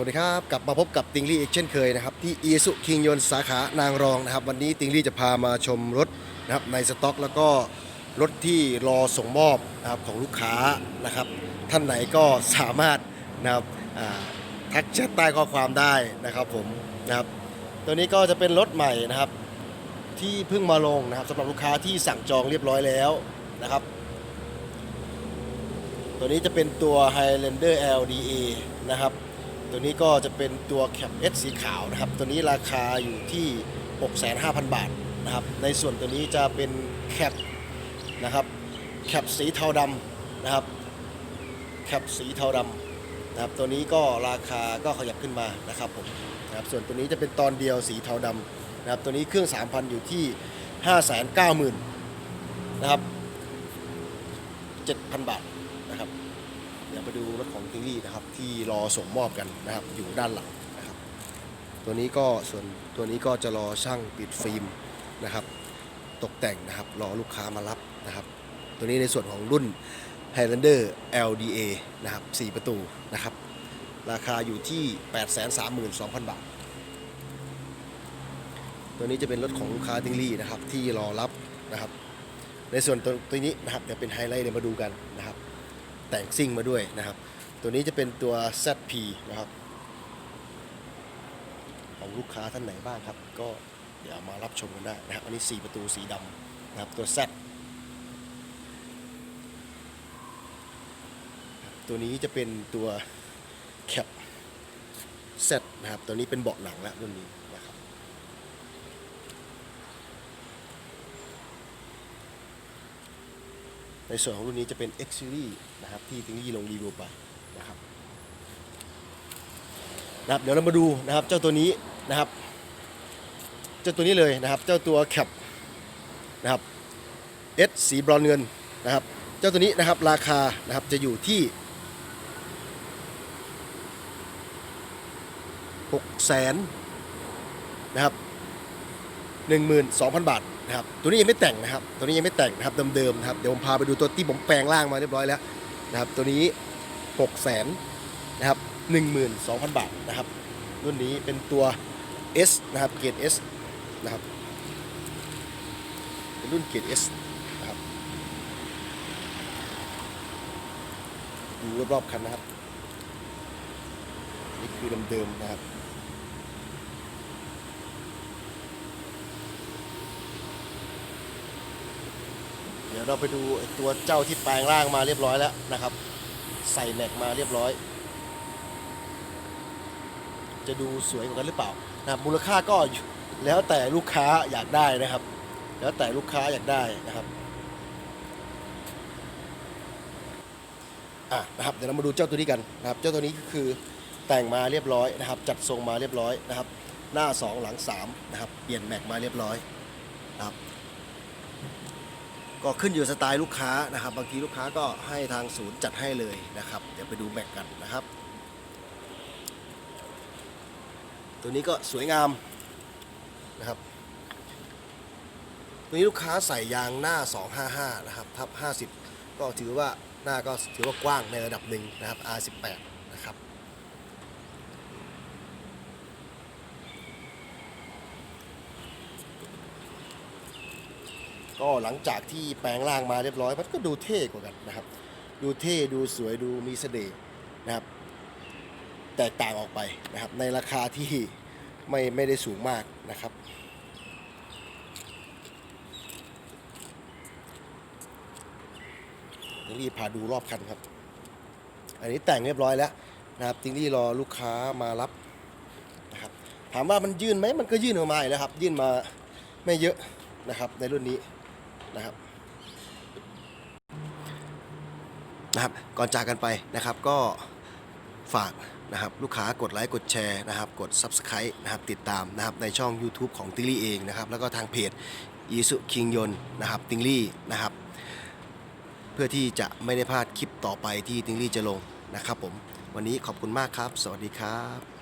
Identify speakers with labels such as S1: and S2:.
S1: สวัสดีครับ กลับมาพบกับติงลี่อีกเช่นเคยนะครับ ที่อีสุคิงยนสาขานางรองนะครับ วันนี้ติงลี่จะพามาชมรถนะครับในสต็อก แล้วก็รถที่รอส่งมอบนะครับของลูกค้านะครับ ท่านไหนก็สามารถนะครับทักแชทใต้ข้อความได้นะครับผมนะครับ ตัวนี้ก็จะเป็นรถใหม่นะครับ ที่เพิ่งมาลงนะครับสำหรับลูกค้าที่สั่งจองเรียบร้อยแล้วนะครับ ตัวนี้จะเป็นตัว Highlander LDA นะครับ ตัวนี้ก็จะเป็นตัวแคป S สีขาวนะครับ ตัวนี้ราคาอยู่ที่ 65,000 บาทนะครับ ในส่วนตัวนี้จะเป็นแคปนะครับ แคปสีเทาดำนะครับ แคปสีเทาดำนะครับ ตัวนี้ก็ราคาก็ขยับขึ้นมานะครับผมนะครับ ส่วนตัวนี้จะเป็นตอนเดียวสีเทาดำนะครับ ตัวนี้เครื่อง 3,000 อยู่ที่ 590,000นะครับ7,000 บาทนะครับ เดี๋ยวไปดูรถของทิงลี่นะครับ ที่รอส่งมอบกันนะครับ อยู่ด้านหลังนะครับ ตัวนี้ก็ส่วนตัวนี้ก็จะรอช่างปิดฟิล์มนะครับ ตกแต่งนะครับรอลูกค้ามารับนะครับ ตัวนี้ในส่วนของรุ่น Highlander LDA นะครับ 4 ประตูนะครับ ราคาอยู่ที่ 832,000 บาท ตัวนี้จะเป็นรถของลูกค้าทิงลี่นะครับที่รอรับนะครับ ในส่วนตัวตัวนี้นะครับเดี๋ยวเป็นไฮไลท์เดี๋ยวมาดูกันนะครับ แต่งซิ่งมาด้วยนะครับ ตัวนี้จะเป็นตัว ZP นะครับ ของลูกค้าท่านไหนบ้างครับ ก็เดี๋ยวมารับชมกันได้นะครับ อันนี้ 4 ประตูสีดำนะครับตัว Z ตัวนี้จะเป็นตัว Cap Z นะครับ ตัวนี้เป็นเบาะหนังแล้วรุ่นนี้นะครับ ในส่วนของรุ่นนี้จะเป็น X Series นะครับที่ติงยี่ลงรีวิวไปนะครับนะครับเดี๋ยวเรามาดูนะครับเจ้าตัวนี้นะครับเจ้าตัวนี้เลยนะครับ เจ้าตัวแคปนะครับ S สีบรอนเงินนะครับ เจ้าตัวนี้นะครับราคานะครับจะอยู่ที่6แสนนะครับ12,000 บาท นะครับตัวนี้ยังไม่แต่งนะครับ ตัวนี้ยังไม่แต่งนะครับเดิมๆนะครับเดี๋ยวผมพาไปดูตัวที่ผมแปลงร่างมาเรียบร้อยแล้วนะครับตัวนี้6 0แสนนะครับ12,000 บาทนะครับรุ่นนี้เป็นตัว S นะครับเกรด S นะครับเป็นรุ่นเกรด S นะครับดูรอบๆคันนะครับนี่คือเดิมๆนะครับ ดี๋ยวเราไปดูตัวเจ้าที่แปลงร่างมาเรียบร้อยแล้วนะครับ ใส่แม็กมาเรียบร้อย จะดูสวยกว่ากันหรือเปล่านะมูลค่าก็แล้วแต่ลูกค้าอยากได้นะครับ แล้วแต่ลูกค้าอยากได้นะครับอะนะครับเดี๋ยวเรามาดูเจ้าตัวนี้กันนะครับ เจ้าตัวนี้ก็คือแต่งมาเรียบร้อยนะครับ จัดทรงมาเรียบร้อยนะครับ หน้า 2 หลัง3นะครับเปลี่ยนแม็กมาเรียบร้อยนะครับ ก็ขึ้นอยู่สไตล์ลูกค้านะครับ บางทีลูกค้าก็ให้ทางศูนย์จัดให้เลยนะครับ เดี๋ยวไปดูแม็กกันนะครับ ตัวนี้ก็สวยงามนะครับตัวนี้ลูกค้าใส่ยางหน้า 255 นะครับทับ 50 ก็ถือว่าหน้าก็ถือว่ากว้างในระดับหนึ่งนะครับ R18 นะครับ ก็หลังจากที่แปลงร่างมาเรียบร้อย มันก็ดูเท่กว่ากันนะครับ ดูเท่ดูสวยดูมีเสน่ห์นะครับ แตกต่างออกไปนะครับ ในราคาที่ไม่ไม่ได้สูงมากนะครับติงลี่พาดูรอบคันครับ อันนี้แต่งเรียบร้อยแล้วนะครับติงลี่รอลูกค้ามารับนะครับ ถามว่ามันยื่นไหมมันก็ยื่นออกมาแล้วครับ ยื่นมาไม่เยอะนะครับ ในรุ่นนี้ นะครับนะครับ ก่อนจากกันไปนะครับก็ฝากนะครับลูกค้ากดไลค์กดแชร์นะครับกด Subscribe นะครับติดตามนะครับในช่อง YouTube ของติงลี่เองนะครับแล้วก็ทางเพจอีสุคิงยนนะครับติงลี่นะครับ เพื่อที่จะไม่ได้พลาดคลิปต่อไปที่ติงลี่จะลงนะครับผมวันนี้ขอบคุณมากครับ สวัสดีครับ